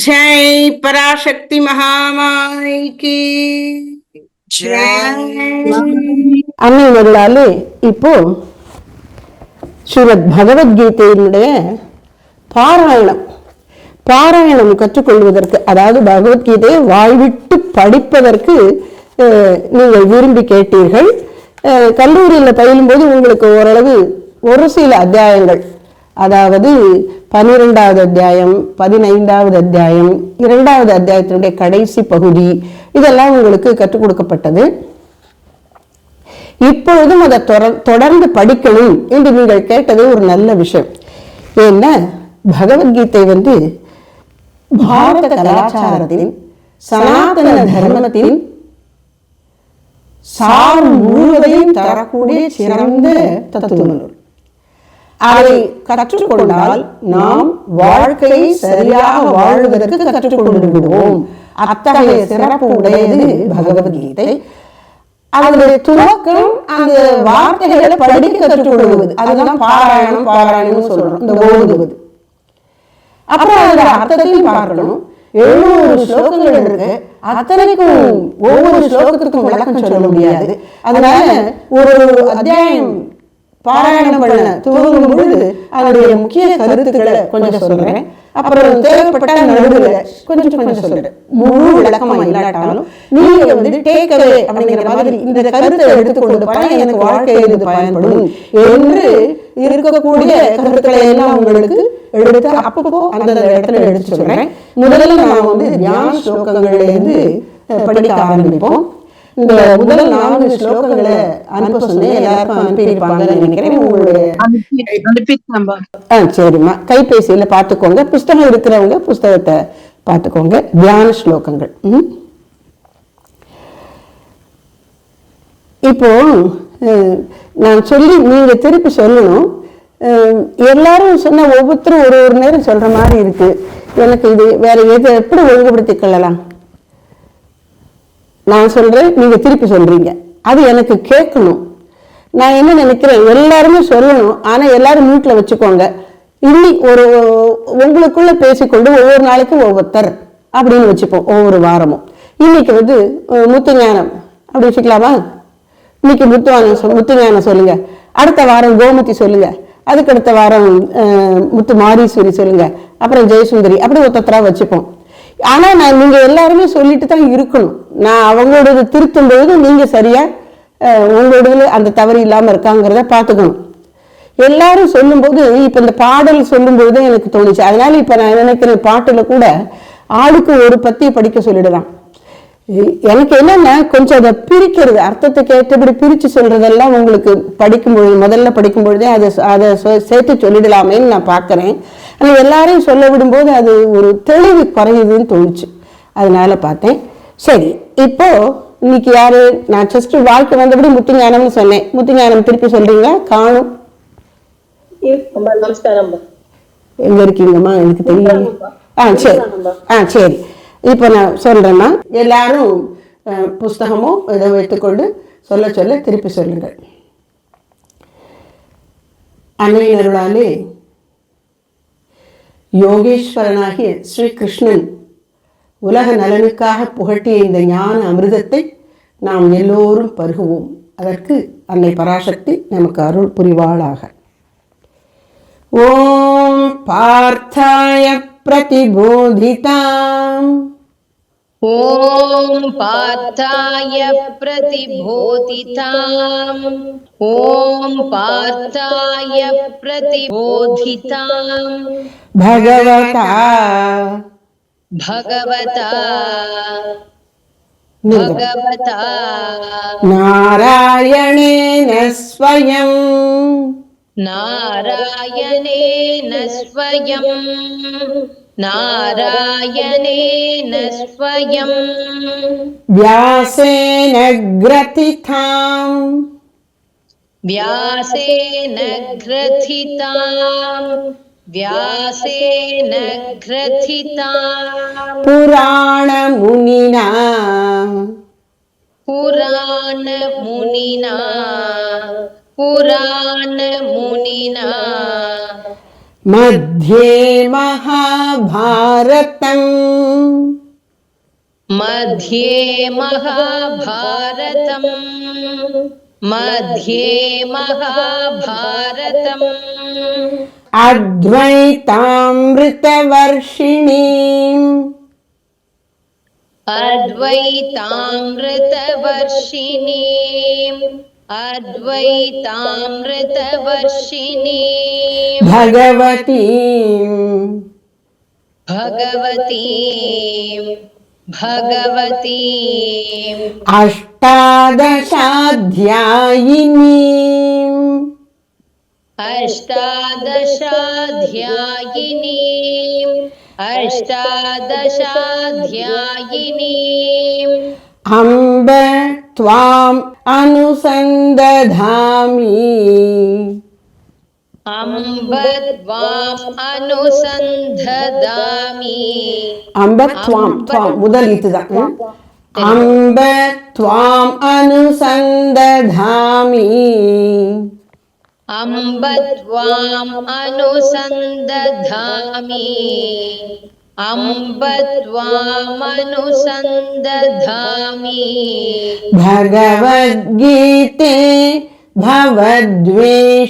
जय पराशक्ति महामाई की அன்னையினர்களாலே இப்போ ஸ்ரீமத் பகவத்கீதையினுடைய பாராயணம் பாராயணம் கற்றுக்கொள்வதற்கு அதாவது பகவத்கீதையை வாய்விட்டு படிப்பதற்கு அஹ், நீங்கள் விரும்பி கேட்டீர்கள் அஹ், கல்லூரியில் பயிலும்போது உங்களுக்கு ஓரளவு ஒரு சில அத்தியாயங்கள் அதாவது பன்னிரெண்டாவது அத்தியாயம் பதினைந்தாவது அத்தியாயம் இரண்டாவது அத்தியாயத்தினுடைய கடைசி பகுதி இதெல்லாம் உங்களுக்கு கற்றுக் கொடுக்கப்பட்டது. இப்பொழுதும் அதை தொடர் தொடர்ந்து படிக்கணும் என்று நீங்கள் கேட்டது ஒரு நல்ல விஷயம். ஏன்னா பகவத்கீதை வந்து பாரத கலாச்சாரத்தின் சனாதன தர்மத்தின் சார் முழுவதையும் தரக்கூடிய சிறந்த தத்துவ நூல் அதை கற்றுக்கொண்டால் நாம் வாழ்க்கையை சரியாக வாழ்வதற்கு கற்றுக்கொண்டு விடுவோம் அத்தகைய சிறப்பு உடையது பகவத்கீதை. அதனுடைய துவக்கம் அந்த வார்த்தைகளை படிக்க கற்றுக்கொள்வது. அதுதான் பாராயணம் பாராயணம் சொல்றோம். இந்த ஓதுவது. அப்புறம் அதோட அர்த்தத்தையும் பார்க்கணும். எழுநூறு ஸ்லோகங்கள் இருக்கு. அத்தனைக்கும் ஒவ்வொரு ஸ்லோகத்துக்கும் விளக்கம் சொல்ல முடியாது. அதனால ஒரு அத்தியாயம் பாராயணம் பண்ண துவங்கும் பொழுது அதனுடைய முக்கிய கருத்துக்களை கொஞ்சம் சொல்றேன். அப்புறம் தேவைப்பட்ட நடுவில் கொஞ்சம் கொஞ்சம் சொல்றேன். முழு விளக்கமா இல்லாட்டாலும் நீங்க வந்து டேக் அவே அப்படிங்கிற மாதிரி இந்த கருத்தை எடுத்துக்கொண்டு போனா எனக்கு வாழ்க்கையில் இது பயன்படும் என்று இருக்கக்கூடிய கருத்துக்களை எல்லாம் உங்களுக்கு எடுத்து அப்பப்போ அந்தந்த இடத்துல எடுத்து சொல்றேன். முதல்ல நான் வந்து தியான ஸ்லோகங்கள்ல இருந்து படிக்க ஆரம்பிப்போம். இந்த முதல் நான்கு ஸ்லோகங்களை அனுப்ப சொன்னேன் எல்லாருக்கும் அனுப்பியிருப்பாங்கன்னு நினைக்கிறேன். உங்களுடைய சரிம்மா. கைபேசியில் பார்த்துக்கோங்க. புஸ்தகம் இருக்கிறவங்க புஸ்தகத்தை பார்த்துக்கோங்க. தியான ஸ்லோகங்கள். இப்போ நான் சொல்லி நீங்க திருப்பி சொல்லணும். அஹ், எல்லாரும் சொன்ன ஒவ்வொருத்தரும் ஒரு ஒரு நேரம் சொல்ற மாதிரி இருக்கு. எனக்கு இது வேற எதை எப்படி ஒழுங்குபடுத்திக் கொள்ளலாம்? நான் சொல்கிறேன் நீங்கள் திருப்பி சொல்கிறீங்க அது எனக்கு கேட்கணும். நான் என்ன நினைக்கிறேன்? எல்லாருமே சொல்லணும். ஆனால் எல்லாரும் வீட்டில் வச்சுக்கோங்க. இன்னி ஒரு உங்களுக்குள்ளே பேசிக்கொண்டு ஒவ்வொரு நாளைக்கும் ஒவ்வொருத்தர் அப்படின்னு வச்சுப்போம் ஒவ்வொரு வாரமும். இன்னைக்கு வந்து முத்து ஞானம். அப்படி வச்சுக்கலாமா? இன்னைக்கு முத்துவானம் முத்து ஞானம் சொல்லுங்கள் அடுத்த வாரம் கோமதி சொல்லுங்கள் அதுக்கு அடுத்த வாரம் முத்து மாரீஸ்வரி சொல்லுங்கள் அப்புறம் ஜெயசுந்தரி. அப்படி ஒருத்தரா வச்சுப்போம். ஆனால் நான் நீங்கள் எல்லாருமே சொல்லிட்டு தான் இருக்கணும். நான் அவங்களோடது திருத்தும் பொழுது நீங்கள் சரியாக அஹ், உங்களோடதுல அந்த தவறு இல்லாமல் இருக்காங்கிறத பார்த்துக்கணும். எல்லாரும் சொல்லும்போது இப்போ இந்த பாடல் சொல்லும்போது தான் எனக்கு தோணுச்சு. அதனால இப்போ நான் நினைக்கிறேன் பாட்டில் கூட ஆளுக்கு ஒரு பத்தியை படிக்க சொல்லிடலாம். எனக்கு என்னன்னா கொஞ்சம் அதை பிரிக்கிறது அர்த்தத்துக்கு ஏற்றபடி பிரிச்சு சொல்றதெல்லாம் உங்களுக்கு படிக்கும் பொழுது முதல்ல படிக்கும் பொழுதே அதை அதை சேர்த்து சொல்லிடலாமேன்னு நான் பார்க்கறேன். ஆனா எல்லாரையும் சொல்ல விடும்போது அது ஒரு தெளிவு குறையுதுன்னு தோணுச்சு. அதனால பார்த்தேன். சரி இப்போ இன்னைக்கு யாரு? நான் ஜஸ்ட் வாழ்க்கை வந்தபடி முத்துஞானம்னு சொன்னேன். முத்துஞானம் திருப்பி சொல்றீங்களா? காணும். எங்க இருக்கீங்கம்மா? எனக்கு தெரியல ஆ சரி. ஆ சரி. இப்போ நான் சொல்கிறேன்னா எல்லாரும் புஸ்தகமும் இதை வைத்துக்கொண்டு சொல்ல சொல்ல திருப்பி சொல்லுங்கள். அன்னையினருளாலே யோகேஸ்வரனாகிய ஸ்ரீ கிருஷ்ணன் உலக நலனுக்காக புகட்டிய இந்த ஞான அமிர்தத்தை நாம் எல்லோரும் பருகுவோம். அதற்கு அன்னை பராசக்தி நமக்கு அருள் புரிவாளாக. ஓம் பார்த்தாய பிரதிபோதிதாம். ॐ पार्थाय प्रतिबोधिताम् ॐ पार्थाय प्रतिबोधिताम्। भगवता। भगवता। भगवता। नारायणेन स्वयं। नारायणेन स्वयं नारायणेन स्वयं। व्यासेन ग्रथिताम्। व्यासेन ग्रथिताम्। व्यासेन ग्रथिताम्। पुराणमुनिना। पुराणमुनिना। पुराणमुनिना मध्ये महाभारतम्। मध्ये महाभारतम्। मध्ये महाभारतम्। अद्वैतामृतवर्षिणीम् अद्वैतामृतवर्षिणीम् अद्वैतामृतवर्षिणी। भगवती। भगवती। भगवती। अष्टादशाध्यायिनी। अष्टादशाध्यायिनी। अष्टादशाध्यायिनी। अम्ब त्वाम् अनुसन्दधामि अम्ब त्वाम् अनुसन्दधामि अम्ब त्वाम् त्वाम् मुदल् इति अम्ब त्वाम् अनुसन्दधामि अम्ब त्वाम् अनुसन्दधामि अम्ब त्वामनुसन्दधामि भगवद्गीते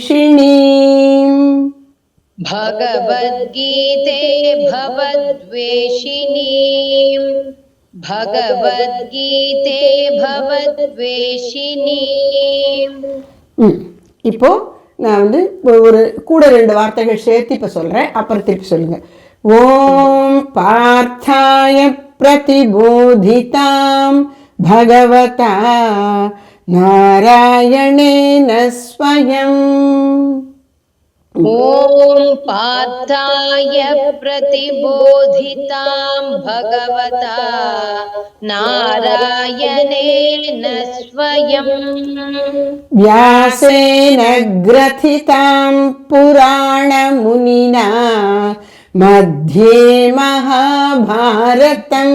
भवद्वेषिणीम् भगवद्गीते भवद्वेषिणीम् भगवद्गीते भवद्वेषिणीम् ம். இப்போ நான் வந்து ஒ- ஒரு கூட ரெண்டு வார்த்தைகள் சேர்த்து இப்போ சொல்கிறேன் அப்புறம் திருப்பி சொல்லுங்க ॐ पार्थाय प्रतिबोधितां भगवता नारायणेन स्वयम् ॐ पार्थाय प्रतिबोधितां भगवता नारायणेन स्वयम् व्यासेन ग्रथितां पुराणमुनिना मध्ये महाभारतम्।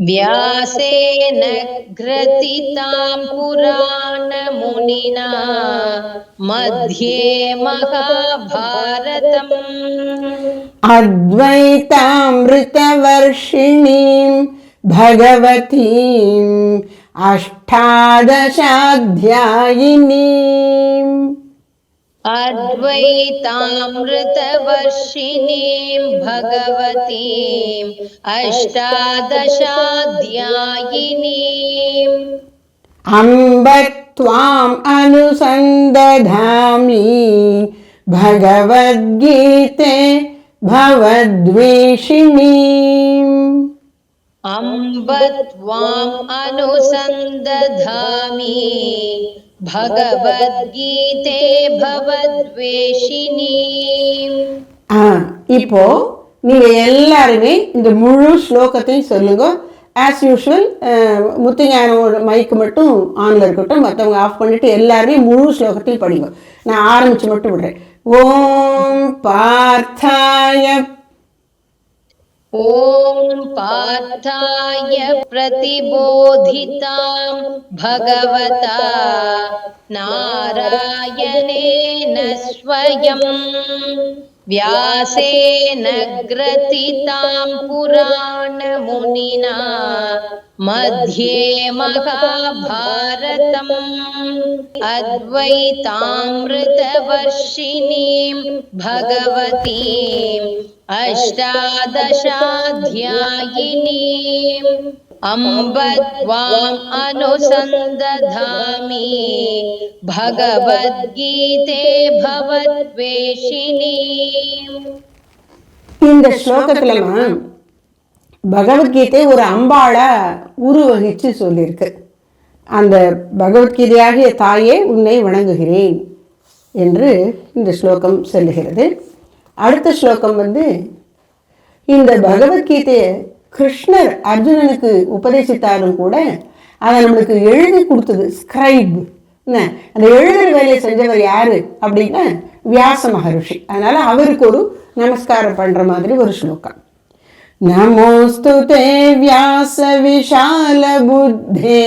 व्यासेन ग्रथितां पुराणमुनिना मध्ये महाभारतम्। अद्वैतामृतवर्षिणीं भगवतीम् अष्टादशाध्यायिनीम् अद्वैतामृतवर्षिणीं भगवतीम् अष्टादशाध्यायिनीम् अम्ब त्वाम् अनुसन्दधामि भगवद्गीते भवद्वेषिणीम्। अम्ब त्वाम् अनुसन्दधामि பகவத்கீதே பவத்வேஷினி இப்போ நீங்க எல்லாருமே இந்த முழு ஸ்லோகத்தையும் சொல்லுங்க. ஆஸ் யூஷுவல் முத்துஞானோட மைக்கு மட்டும் ஆனில் இருக்கட்டும் மற்றவங்க ஆஃப் பண்ணிட்டு எல்லாருமே முழு ஸ்லோகத்தையும் படிங்க. நான் ஆரம்பிச்சு மட்டும் விடுறேன். ஓம் பார்த்தாய ஓம் पार्थाय प्रतिबोधितां भगवता नारायणेन स्वयम् व्यासेन ग्रथितां पुराणमुनिना मध्ये महाभारतम् अद्वैतामृतवर्षिणीं भगवतीम् अष्टादशाध्यायिनीम् अम्ब त्वाम् अनुसन्दधामि भगवद्गीते भवद्वेषिणीम् இந்த ஸ்லோகத்துலமா பகவத்கீதை ஒரு அம்பாளா உருவகிச்சு சொல்லியிருக்கு அந்த பகவத்கீதையாகிய தாயே உன்னை வணங்குகிறேன் என்று இந்த ஸ்லோகம் சொல்லுகிறது அடுத்த ஸ்லோகம் வந்து இந்த பகவத்கீதையை கிருஷ்ணர் அர்ஜுனனுக்கு உபதேசித்தாலும் கூட அதை நம்மளுக்கு எழுதி கொடுத்தது ஸ்கிரைப் அந்த எழுதுற வேலையை செஞ்சவர் யாரு அப்படின்னா வியாச மகரிஷி. அதனால அவருக்கு ஒரு நமஸ்காரம் பண்ற மாதிரி ஒரு ஸ்லோகம். நமோஸ்து தே வியாச விஷால புத்தே.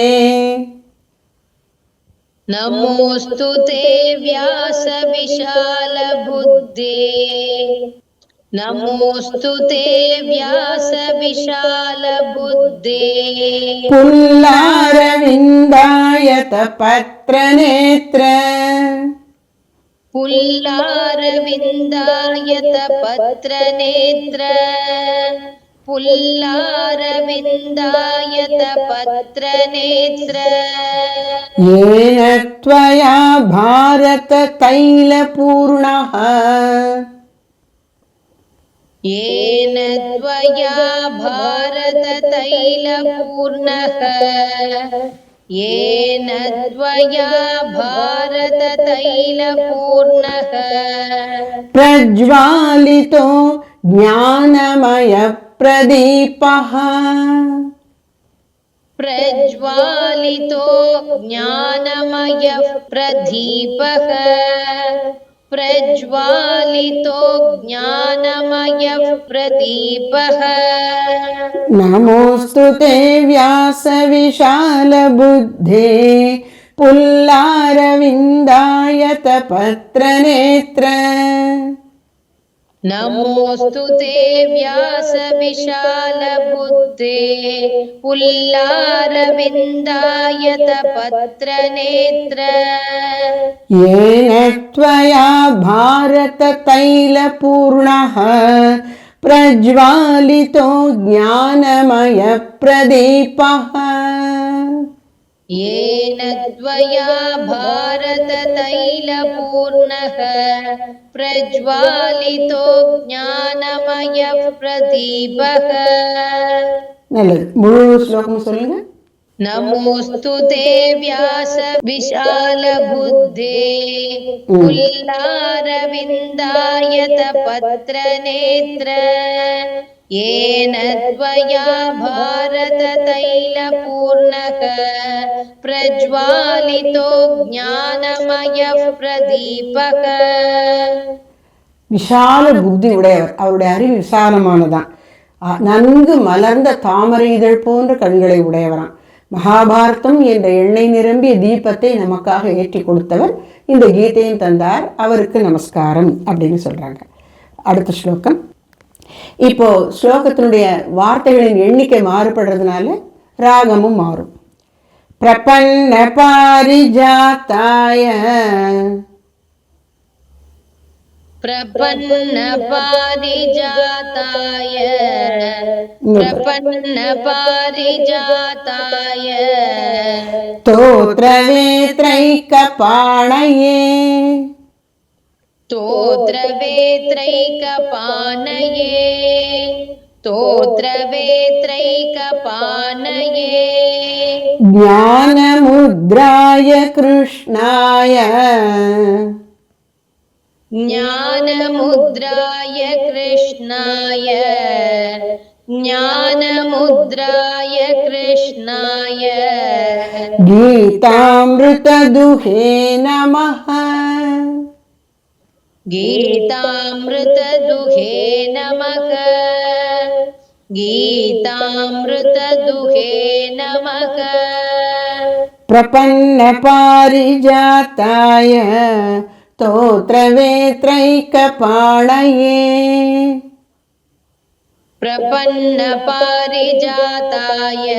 நமோஸ்து தே வியாச விஷால புத்தே. नमोऽस्तु ते व्यासविशालबुद्धे। विशाल बुद्धेत्रेत्र पुल्लारविन्दायत पत्र नेत्र ये त्वया भारततैलपूर्णः। येन त्वया भारततैलपूर्णः। येन त्वया भारततैलपूर्णः। प्रज्वालितो ज्ञानमयप्रदीपः। प्रज्वालितो ज्ञानमयः प्रदीपः प्रज्वालितो ज्ञानमयः प्रदीपः। नमोऽस्तु ते व्यासविशालबुद्धे पुल्लारविन्दायत पत्रनेत्र नमोऽस्तु ते व्यासविशालबुद्धे। पुल्लारविन्दायत पत्रनेत्र येन त्वया भारततैलपूर्णः प्रज्वालितो ज्ञानमयप्रदीपः येन त्वया भारततैलपूर्णः प्रज्वालितो ज्ञानमयः प्रदीपः நல்லது முழு ஸ்லோகம் சொல்லுங்க नमोऽस्तु ते व्यास विशालबुद्धे पुल्लारविन्दायत पत्रनेत्र येन त्वया भारततैलपूर्णः प्रज्वालितो ज्ञानमयः प्रदीपः விஷால புத்தி உடையவர் அவருடைய அறிவு விசாலமானதான் ஆ, நன்கு மலர்ந்த தாமரை இதழ் போன்ற கண்களை உடையவராம் மகாபாரதம் என்ற எண்ணெய் நிரம்பிய தீபத்தை நமக்காக ஏற்றி கொடுத்தவர் இந்த கீதையும் தந்தார் அவருக்கு நமஸ்காரம் அப்படின்னு சொல்றாங்க அடுத்த ஸ்லோகம் இப்போ ஸ்லோகத்தினுடைய வார்த்தைகளின் எண்ணிக்கை மாறுபடுறதுனால ராகமும் மாறும். பிரபன்ன பாரிஜாத்தாய. பிரபன்ன பாரிஜாத்தாய. பிரபன்ன பாரிஜாத்தாய. தோத்ரவேத்ரைக்க பாணையே. स्तोत्रवेत्रैकपानये स्तोत्रवेत्रैकपानये ज्ञानमुद्राय कृष्णाय। ज्ञानमुद्राय कृष्णाय। ज्ञानमुद्राय कृष्णाय। गीतामृतदुहे नमः गीतामृतदुहे नमः। गीतामृतदुहे नमः। प्रपन्नपारिजाताय स्तोत्रवेत्रैकपाणये। प्रपन्नपारिजाताय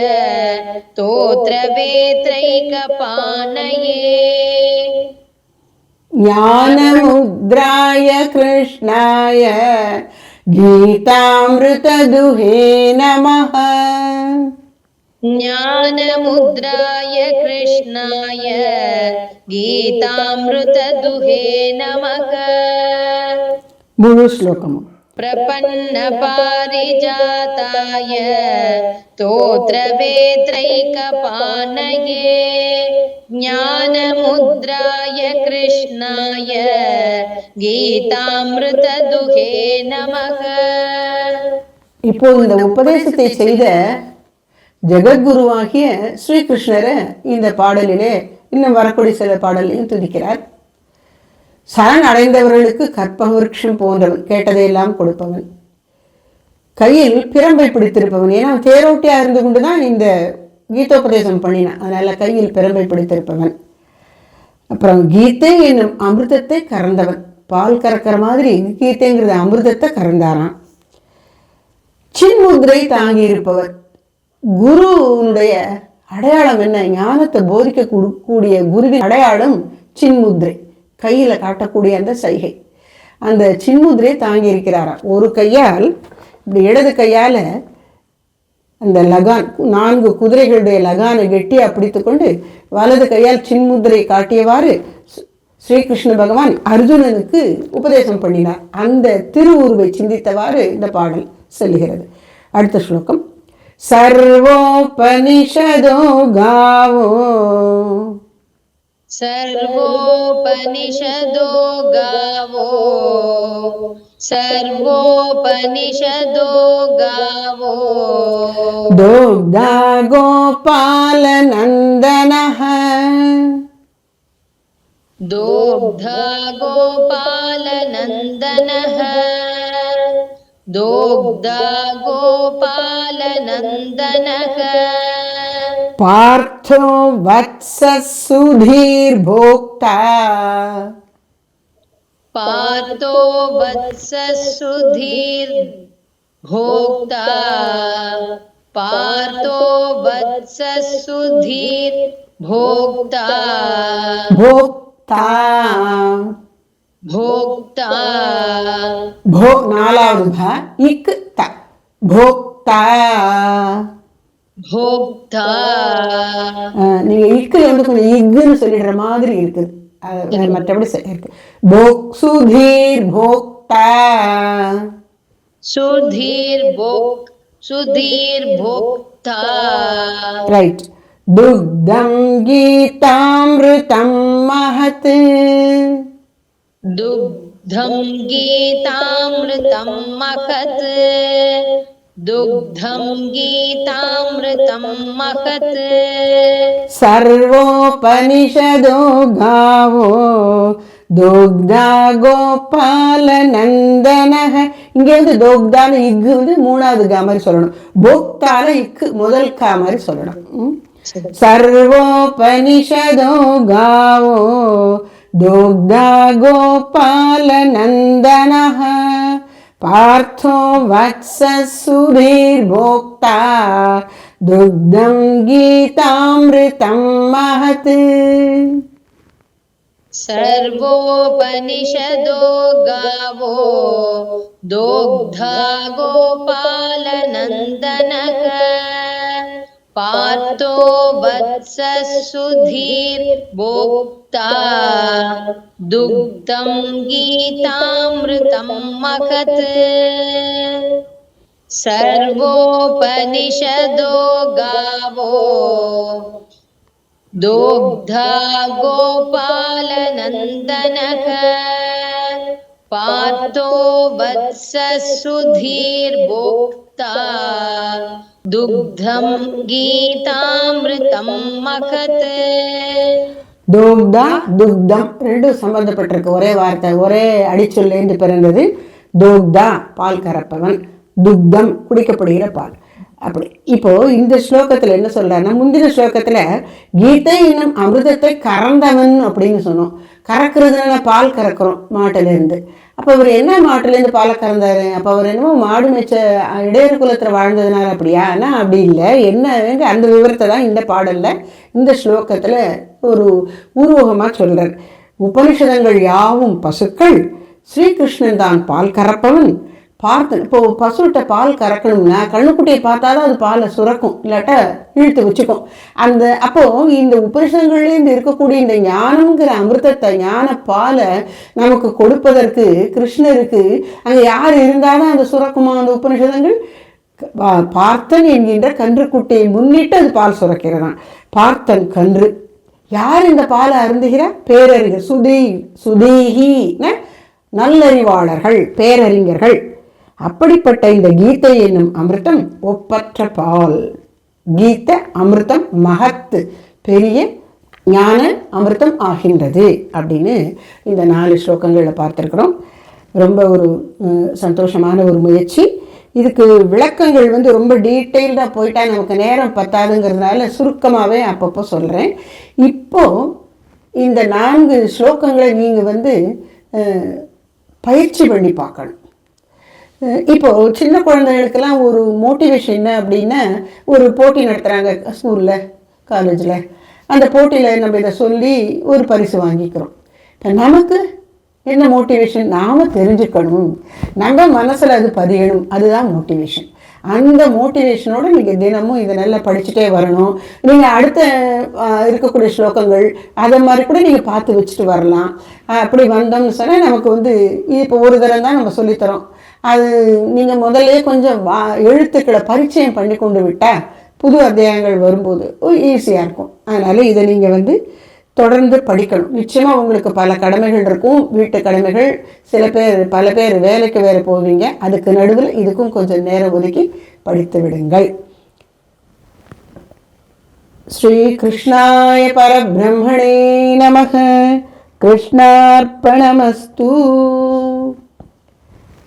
स्तोत्रवेत्रैकपानये ज्ञानमुद्राय कृष्णाय गीतामृतदुहे नमः ज्ञानमुद्राय कृष्णाय गीतामृतदुहे नमः మూడు శ్లోకము प्रपन्नपारिजाताय स्तोत्रवेत्रैकपानये ज्ञानमुद्राय कृष्णाय गीतामृतदुहे नमः இப்போ இந்த உபதேசத்தை செய்த ஜெகத்குருவாகிய ஸ்ரீகிருஷ்ணரை இந்த பாடலிலே இன்னும் வரக்கூடிய சில பாடலையும் துதிக்கிறார் சரணடைந்தவர்களுக்கு அடைந்தவர்களுக்கு விருட்சம் போன்றவன் கேட்டதையெல்லாம் கொடுப்பவன். கையில் பிரம்பை பிடித்திருப்பவன். ஏன்னா தேரோட்டியாக இருந்து கொண்டு தான் இந்த கீதோபதேசம் பண்ணினான் அதனால் கையில் பிரம்பை பிடித்திருப்பவன். அப்புறம் கீதை என்னும் அமிர்தத்தை கறந்தவன். பால் கறக்கிற மாதிரி கீதைங்கிறது அமிர்தத்தை கறந்தாராம். சின்முதிரை தாங்கி இருப்பவர் குருனுடைய அடையாளம் என்ன? ஞானத்தை போதிக்க கூடிய குருவின் அடையாளம் சின்முதிரை கையில் காட்டக்கூடிய அந்த சைகை. அந்த சின்முதிரை தாங்கி இருக்கிறாராம். ஒரு கையால் இப்படி இடது கையால் அந்த லகான் நான்கு குதிரைகளுடைய லகானை கெட்டியா பிடித்துக்கொண்டு வலது கையால் சின்முதிரை காட்டியவாறு ஸ்ரீகிருஷ்ண பகவான் அர்ஜுனனுக்கு உபதேசம் பண்ணினார். அந்த திருவுருவை சிந்தித்தவாறு இந்த பாடல் செல்கிறது அடுத்த ஸ்லோகம். சர்வோபனிஷதோ காவோ सर्वोपनिषदो गावो। सर्वोपनिषदो गावो। दोग्धा गोपालनन्दनः दोग्धा गोपालनन्दनः दोग्धा गोपालनन्दनः पार्थो वत्स सुधीर भोक्ता। पार्थो वत्स सुधीर भोक्ता। पार्थो वत्स सुधीर भोक्ता भोक्ता भोक् नालावधु भ इक् त। भोक्ता। நீங்க இக்குல வந்து கொஞ்சம் இக்குன்னு சொல்லிடுற மாதிரி இருக்குது அது வேற மற்றபடி சரி இருக்கு போக் சுதீர் போக்தா सुधीर् भोक् सुधीर् भोक्ता ரைட் துக்தம் கீதாமிருதம் மகத் दुग्धं गीतामृतं महत् दुग्धं गीतामृतं महत् सर्वोपनिषदो गावो தோக்தா கோபால நந்தனக இங்கே வந்து தோக்தான இக்கு வந்து மூணாவது கா மாதிரி சொல்லணும் போக்தான இக்கு முதல் கா மாதிரி சொல்லணும் ம்? सर्वोपनिषदो गावो दोग्धा गोपालनन्दनः पार्थो वत्सः सुधीर्भोक्ता दुग्धं गीतामृतं महत्। सर्वोपनिषदो गावो दोग्धा गोपालनन्दनः पार्थो वत्सः सुधीर्भोक्ता दुग्धं गीतामृतं महत् सर्वोपनिषदो गावो। दोग्धा गोपालनन्दनः। पार्थो वत्सः सुधीर्भोक्ता दुग्धं गीतामृतं महत् தோக்தா துக்தம் ரெண்டும் சம்பந்தப்பட்டிருக்கு ஒரே வார்த்தை ஒரே அடிச்சொல்லேந்து பிறந்தது தோக்தா பால் கறப்பவன் துக்தம் குடிக்கப்படுகிற பால் அப்படி. இப்போது இந்த ஸ்லோகத்தில் என்ன சொல்கிறாருன்னா முந்தின ஸ்லோகத்தில் கீதை என்னும் அமிர்தத்தை கறந்தவன் அப்படின்னு சொன்னோம். கறக்கிறதுனால பால் கறக்கிறோம் மாட்டிலேருந்து. அப்போ அவர் என்ன மாட்டிலேருந்து பாலை கறந்தாரு? அப்போ அவர் என்னமோ மாடு மிச்ச இடையர் குலத்தில் வாழ்ந்ததுனால அப்படியா? ஆனால் அப்படி இல்லை. என்ன அந்த விவரத்தை தான் இந்த பாடலில் இந்த ஸ்லோகத்தில் ஒரு உருவகமாக சொல்கிறார் உபனிஷதங்கள் யாவும் பசுக்கள் ஸ்ரீகிருஷ்ணன் தான் பால் கறப்பவன். பார்த்து இப்போ பசுகிட்ட பால் கறக்கணும்னா கண்ணுக்குட்டியை பார்த்தாதான் அது பாலை சுரக்கும் இல்லாட்டா இழுத்து வச்சுக்கும். அந்த அப்போ இந்த உபனிஷதங்கள்லேருந்து இருக்கக்கூடிய இந்த ஞானம்ங்கிற அமிர்தத்தை ஞான பாலை நமக்கு கொடுப்பதற்கு கிருஷ்ணருக்கு அங்கே யார் இருந்தாலும் அந்த சுரக்குமா அந்த உபனிஷதங்கள்? பார்த்தன் என்கின்ற கன்றுக்குட்டியை முன்னிட்டு அது பால் சுரக்கிறதாம். பார்த்தன் கன்று. யார் இந்த பாலை அருந்துகிறார்? பேரறிஞர். சுதீ சுதீஹி நல்லறிவாளர்கள் பேரறிஞர்கள். அப்படிப்பட்ட இந்த கீதை என்னும் அமிர்தம் ஒப்பற்ற பால். கீத அமிர்தம் மகத்து பெரிய ஞான அமிர்தம் ஆகின்றது அப்படின்னு இந்த நாலு ஸ்லோகங்களில் பார்த்துருக்குறோம். ரொம்ப ஒரு சந்தோஷமான ஒரு முயற்சி. இதுக்கு விளக்கங்கள் வந்து ரொம்ப டீட்டெயில்டாக போயிட்டால் நமக்கு நேரம் பத்தாதுங்கிறதுனால சுருக்கமாகவே அப்பப்போ சொல்கிறேன் இப்போது இந்த நான்கு ஸ்லோகங்களை நீங்கள் வந்து பயிற்சி பண்ணி பார்க்கணும். இப்போது இப்போ சின்ன குழந்தைகளுக்கெல்லாம் ஒரு மோட்டிவேஷன் என்ன அப்படின்னா ஒரு போட்டி நடத்துகிறாங்க ஸ்கூலில் காலேஜில் அந்த போட்டியில் நம்ம இதை சொல்லி ஒரு பரிசு வாங்கிக்கிறோம். இப்போ நமக்கு என்ன மோட்டிவேஷன் நாம் தெரிஞ்சுக்கணும். நம்ம மனசில் அது பதியணும். அதுதான் மோட்டிவேஷன் அந்த மோட்டிவேஷனோட நீங்கள் தினமும் இதை நல்லா படிச்சுட்டே வரணும். நீங்கள் அடுத்த இருக்கக்கூடிய ஸ்லோகங்கள் அதை மாதிரி கூட நீங்கள் பார்த்து வச்சுட்டு வரலாம். அப்படி வந்தோம்னு சொன்னால் நமக்கு வந்து இப்போ ஒரு தரம் தான் நம்ம சொல்லித்தரோம். அது நீங்கள் முதல்ல கொஞ்சம் வா எழுத்துக்களை பரிச்சயம் பண்ணி கொண்டு விட்டால் புது அத்தியாயங்கள் வரும்போது ஈஸியாக இருக்கும். அதனால் இதை நீங்கள் வந்து தொடர்ந்து படிக்கணும். நிச்சயமாக உங்களுக்கு பல கடமைகள் இருக்கும். வீட்டு கடமைகள் சில பேர் பல பேர் வேலைக்கு வேறு போவீங்க. அதுக்கு நடுவில் இதுக்கும் கொஞ்சம் நேரம் ஒதுக்கி படித்து விடுங்கள். ஸ்ரீகிருஷ்ணாய பரபிரம்மணே நமக. கிருஷ்ணார்ப்பணமஸ்தூ.